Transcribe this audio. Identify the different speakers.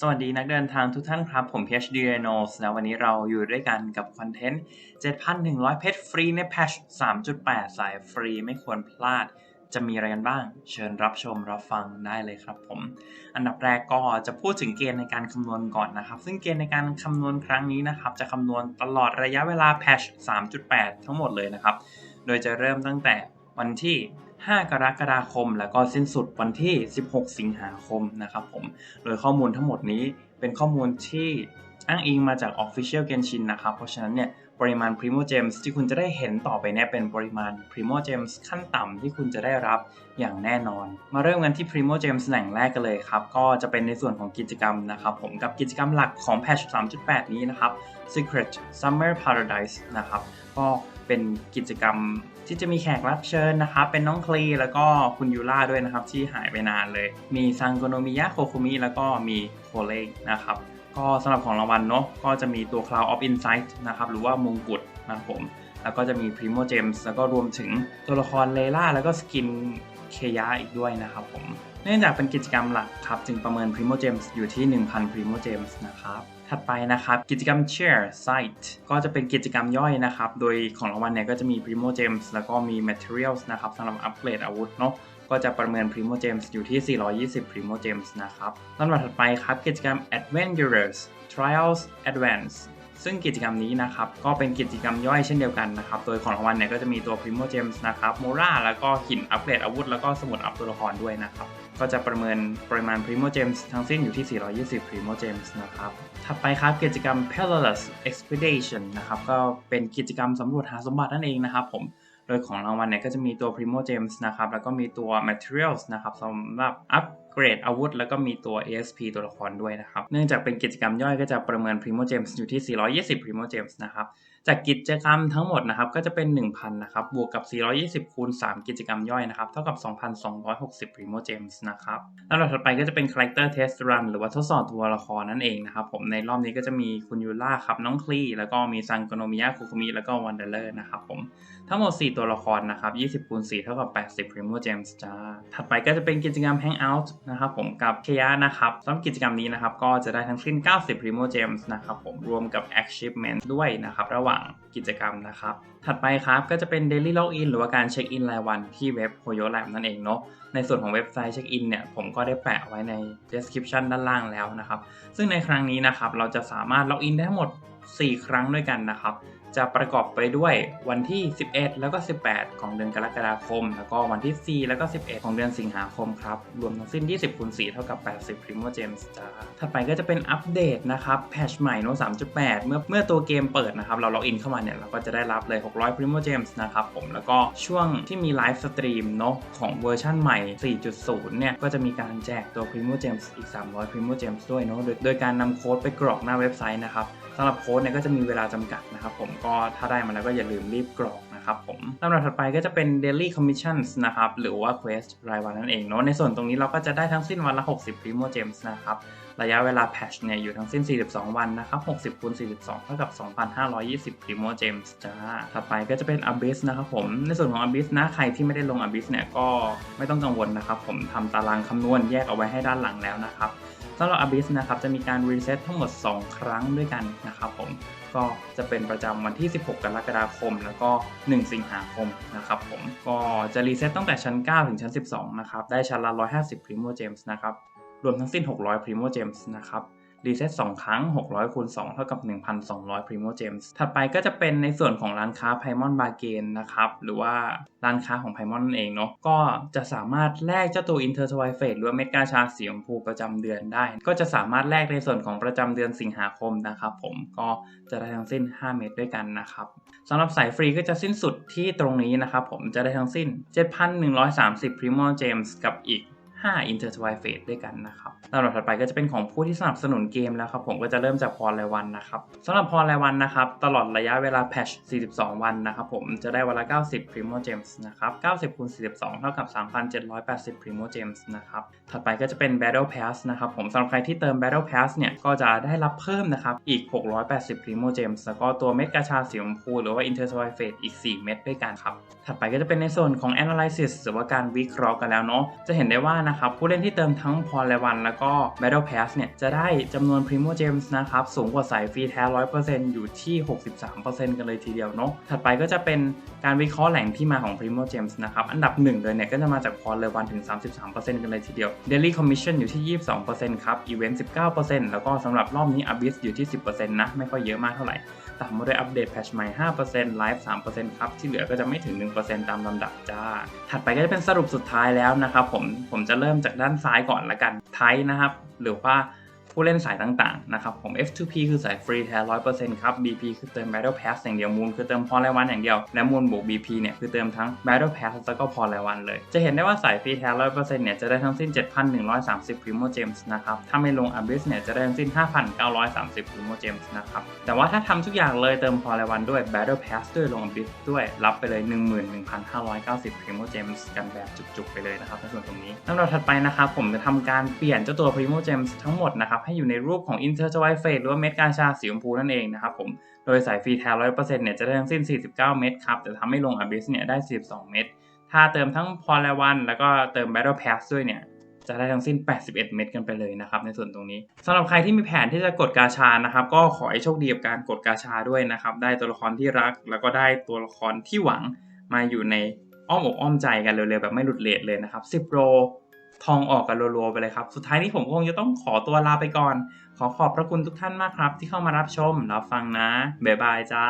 Speaker 1: สวัสดีนักเดินทางทุกท่านครับ ผม PhD Reynolds แล้ววันนี้เราอยู่ด้วยกันกับคอนเทนต์ 7,100 เพชรฟรีในแพช3.8 สายฟรีไม่ควรพลาด จะมีอะไรกันบ้าง เชิญรับชมรับฟังได้เลยครับผม อันดับแรกก็จะพูดถึงเกณฑ์ในการคำนวณก่อนนะครับ ซึ่งเกณฑ์ในการคำนวณครั้งนี้นะครับ จะคำนวณตลอดระยะเวลาแพช3.8 ทั้งหมดเลยนะครับ โดยจะเริ่มตั้งแต่วันที่ 5 กรกฎาคม แล้วก็สิ้นสุดวันที่ 16 สิงหาคมนะครับผม โดยข้อมูลทั้งหมดนี้เป็นข้อมูลที่อ้างอิงมาจาก Official Genshin นะครับ เพราะฉะนั้นเนี่ยปริมาณ Primo Gems ที่คุณจะได้เห็นต่อไปเนี่ยเป็นปริมาณ Primo Gems ขั้นต่ำที่คุณจะได้รับอย่างแน่นอน มาเริ่มกันที่ Primo Gems แหล่งแรกกันเลยครับ ก็จะเป็นในส่วนของกิจกรรมนะครับผมกับกิจกรรมหลักของแพช3.8 นี้นะครับ Secret Summer Paradise นะครับ ก็ เป็นกิจกรรมที่จะมีแขกรับเชิญนะครับ เป็นน้องคลีแล้วก็คุณยูล่าด้วยนะครับ ที่หายไปนานเลย มีซังโกโนมิยะโคคุมิแล้วก็มีโคเลกนะครับ ก็สำหรับของรางวัลเนาะก็จะมีตัว Cloud of Insight นะครับหรือว่ามงกุฎนะครับผม แล้วก็จะมี Primo Gems แล้วก็รวมถึงตัวละครเลล่าแล้วก็สกินเคยะอีกด้วยนะครับผม เนื่องจากเป็นกิจกรรมหลักครับ จึงประเมิน Primo Gems อยู่ที่ 1,000 Primo Gems นะครับ ถัดไปนะครับกิจกรรม Share Site ก็จะเป็นกิจกรรมย่อยนะครับ โดยของรางวัลเนี่ยก็จะมี Primo Gems แล้วก็มี Materials นะครับสำหรับอัปเกรดอาวุธเนาะก็จะประเมิน Primo Gems อยู่ที่ 420 Primo Gems นะครับลำดับถัดไปครับกิจกรรม Adventurers Trials Advance ซึ่งกิจกรรมนี้นะครับก็เป็นกิจกรรมย่อยเช่นเดียวกันนะครับ โดยของรางวัลเนี่ยก็จะมีตัว Primo Gems นะครับโมราแล้วก็หินอัปเกรดอาวุธ แล้วก็สมุดอัพตัวละครด้วยนะครับ ก็จะประเมินปริมาณ Primo Gems ทั้งสิ้นอยู่ที่ 420 Primo Gems นะครับ ถัดไปครับกิจกรรม Perilous Expedition นะครับก็เป็นกิจกรรมสำรวจหาสมบัตินั่นเองนะครับผม โดยของรางวัลเนี่ยก็จะมีตัว Primo Gems นะครับ แล้วก็มีตัว Materials นะครับสำหรับอัพเกรดอาวุธ แล้วก็มีตัว ASP ตัวละครด้วยนะครับ เนื่องจากเป็นกิจกรรมย่อยก็จะประเมิน Primo Gems อยู่ที่ 420 Primo Gems นะครับ จากกิจกรรมทั้งหมดนะครับก็จะเป็น 1,000นะครับบวกกับ 420คูณ3กิจกรรมย่อยนะครับเท่ากับ 2,260 Primo Gems นะครับลำดับถัดไปก็จะเป็น Character Test Run หรือว่าทดสอบตัวละครนั่นเองนะครับผมในรอบนี้ก็จะมีคุณยูล่าครับน้องคลีแล้วก็มีซังโกโนมิยะคุคุมิแล้วก็วันเดอร์นะครับผมทั้งหมด 4 ตัวละครนะครับ 20คูณ4เท่ากับ 80 Primo Gems จ้าถัดไปก็จะเป็นกิจกรรม Hangout นะครับผมกับเคยะนะครับสำหรับกิจกรรมนี้นะครับก็จะได้ทั้งสิ้น 90 Primo Gems นะครับผมรวมกับ Achievement ด้วยนะครับระหว่างกิจกรรมนะครับ ถัดไปครับก็จะเป็น Daily Login หรือว่าการเช็คอินรายวันที่เว็บ Hoyo Lab นั่นเองเนาะในส่วนของเว็บไซต์เช็คอินเนี่ยผมก็ได้แปะไว้ใน description ด้านล่างแล้วนะครับ ซึ่งในครั้งนี้นะครับเราจะสามารถล็อกอินได้ทั้งหมด 4 ครั้งด้วยกันนะครับ จะประกอบไปด้วยวันที่ 11 แล้วก็ 18 ของเดือนกรกฎาคม แล้วก็วันที่ 4 แล้วก็ 11 ของเดือนสิงหาคมครับ รวมทั้งสิ้น 20คูณ4เท่ากับ 80 Primo Gems จ้าถัดไปก็จะเป็นอัปเดตนะครับแพชใหม่โน้ต3.8 เมื่อเมื่อตัวเกมเปิดนะครับเราล็อกอินเข้ามาเนี่ยเราก็จะได้รับเลย600 Primo Gems นะครับผมแล้วก็ช่วงที่มีไลฟ์สตรีมเนาะของเวอร์ชั่นใหม่ 4.0 เนี่ย ก็จะมีการแจกตัว Primo Gems อีก 300 Primo Gems ด้วยเนาะโดยโดยการนำโค้ดไปกรอกหน้าเว็บไซต์นะครับสำหรับโค้ดเนี่ยก็จะมีเวลาจำกัดนะครับผมก็ถ้าได้มาแล้วก็อย่าลืมรีบกรอกนะครับผมลำดับถัดไปก็จะเป็น daily commissions นะครับ หรือว่า quest รายวันนั่นเองเนาะในส่วนตรงนี้เราก็จะได้ทั้งสิ้นวันละ 60 primo gems นะครับ ระยะเวลา patch เนี่ยอยู่ทั้งสิ้น 42 วันนะครับ 60คูณ42 เท่ากับ 2,520 primo gems จ้าถัดไปก็จะเป็น abyss นะครับผม ในส่วนของ abyss นะ ใครที่ไม่ได้ลง abyss เนี่ยก็ไม่ต้องกังวลนะครับผมทำตารางคำนวณแยกเอาไว้ให้ด้านหลังแล้วนะครับสำหรับ Abyss นะครับจะมีการรีเซ็ตทั้งหมด 2 ครั้งด้วยกันนะครับผมก็จะเป็นประจำวันที่ 16 กรกฎาคม แล้วก็ 1 สิงหาคมนะครับผมก็จะรีเซ็ตตั้งแต่ชั้น 9 ถึงชั้น 12 นะครับ ได้ชั้นละ 150 Primo Gems นะครับ รวมทั้งสิ้น 600 Primo Gems นะครับรีเซ็ต2ครั้ง 600คูณ2เท่ากับ 1,200 Primo Gems ถัดไปก็จะเป็นในส่วนของร้านค้า Paimon Bargain นะครับ หรือว่าร้านค้าของ Paimon นั่นเองเนาะ ก็จะสามารถแลกเจ้าตัว Inter Twilight หรือเมกาชาสีชมพูประจำเดือนได้ ก็จะสามารถแลกในส่วนของประจำเดือนสิงหาคมนะครับผม ก็จะได้ทั้งสิ้น 5 เม็ดด้วยกันนะครับสำหรับสายฟรีก็จะสิ้นสุดที่ตรงนี้นะครับผม จะได้ทั้งสิ้น 7,130 Primo Gems กับอีก 5 Inter Twilight ด้วยกันนะครับลำดับถัดไปก็จะเป็นของผู้ที่สนับสนุนเกมแล้วครับผมก็จะเริ่มจากพรรายวันนะครับสำหรับพรรายวันนะครับตลอดระยะเวลาแพช42 วันนะครับผมจะได้วันละ 90 Primo Gems นะครับ90คูณ42 เท่ากับ 3,780 Primo Gems นะครับถัดไปก็จะเป็น Battle Pass นะครับผมสำหรับใครที่เติม Battle Pass เนี่ยก็จะได้รับเพิ่มนะครับอีก 680 Primo Gems แล้วก็ตัวเม็ดกาชาสีชมพูหรือว่า Inter Twilight อีก 4 เม็ดด้วยกันครับถัดไปก็จะเป็นในส่วนของ Analysis หรือว่าการวิเคราะห์กันแล้วเนาะจะเห็นได้ว่านะครับ ผู้เล่นที่เติมทั้งพรและวันแล้วก็ Battle Pass เนี่ย จะได้จำนวน Primo Gems นะครับ สูงกว่าสายฟรีแท้ 100%อยู่ที่ 63%กันเลยทีเดียวเนาะถัดไปก็จะเป็นการวิเคราะห์แหล่งที่มาของ Primo Gems นะครับ อันดับหนึ่งเลยเนี่ย ก็จะมาจากพรและวันถึง 33%กันเลยทีเดียว Daily Commission อยู่ที่ 22%ครับ Event 19%แล้วก็สำหรับรอบนี้ Abyss อยู่ที่ 10%นะไม่ค่อยเยอะมากเท่าไหร่ตามมาด้วยอัปเดตแพชใหม่5% Live 3%ครับ ที่เหลือก็จะไม่ถึง 1%ตามลำดับจ้า ถัดไปก็จะเป็นสรุปสุดท้ายแล้วนะครับผม ผมจะเริ่มจากด้านซ้ายก่อนละกันไทนะครับ หรือว่า ผู้เล่นสายต่างๆนะครับผม F2P คือสายฟรีแท้100%ครับ BP คือเติม Battle Pass อย่างเดียวมูลคือเติมพอรายวันอย่างเดียว และมูลบวก BP เนี่ยคือเติมทั้ง Battle Pass แล้วก็พอรายวันเลย จะเห็นได้ว่าสายฟรีแท้100%เนี่ยจะได้ทั้งสิ้น 7,130 Primo Gems นะครับถ้าไม่ลง Abyss เนี่ยจะได้ทั้งสิ้น 5,930 Primo Gems นะครับแต่ว่าถ้าทำทุกอย่างเลยเติมพอรายวันด้วย Battle Pass ด้วยลง Abyss ด้วยรับไปเลย 11,590 Primo Gems กันแบบจุกๆไปเลยนะครับในส่วนตรงนี้ลำดับถัดไปนะครับผมจะทำการเปลี่ยนเจ้าตัว Primo Gems ทั้งหมดนะครับให้อยู่ในรูปของ Inter j o y f a t e หรือว่าเม็ดกาชาสีชมพูนั่นเองนะครับผม โดยสายฟรีแท้100%เนี่ยจะได้ทั้งสิ้น 49 เม็ดครับ แต่ถ้าไม่ลง Abyss เนี่ยได้ 42 เม็ด ถ้าเติมทั้งพอลวันแล้วก็เติม Battle Pass ด้วยเนี่ยจะได้ทั้งสิ้น 81 เม็ดกันไปเลยนะครับในส่วนตรงนี้สำหรับใครที่มีแผนที่จะกดกาชานะครับ ก็ขอให้โชคดีกับการกดกาชาด้วยนะครับ ได้ตัวละครที่รัก แล้วก็ได้ตัวละครที่หวังมาอยู่ในอ้อมอกอ้อมใจกันเร็วๆแบบไม่หลุดเลทเลยนะครับ 10 โร ทองออกกันรัวๆไปเลยครับ สุดท้ายนี้ผมคงจะต้องขอตัวลาไปก่อน ขอขอบพระคุณทุกท่านมากครับ ที่เข้ามารับชมรับฟังนะ บ๊ายบายจ้า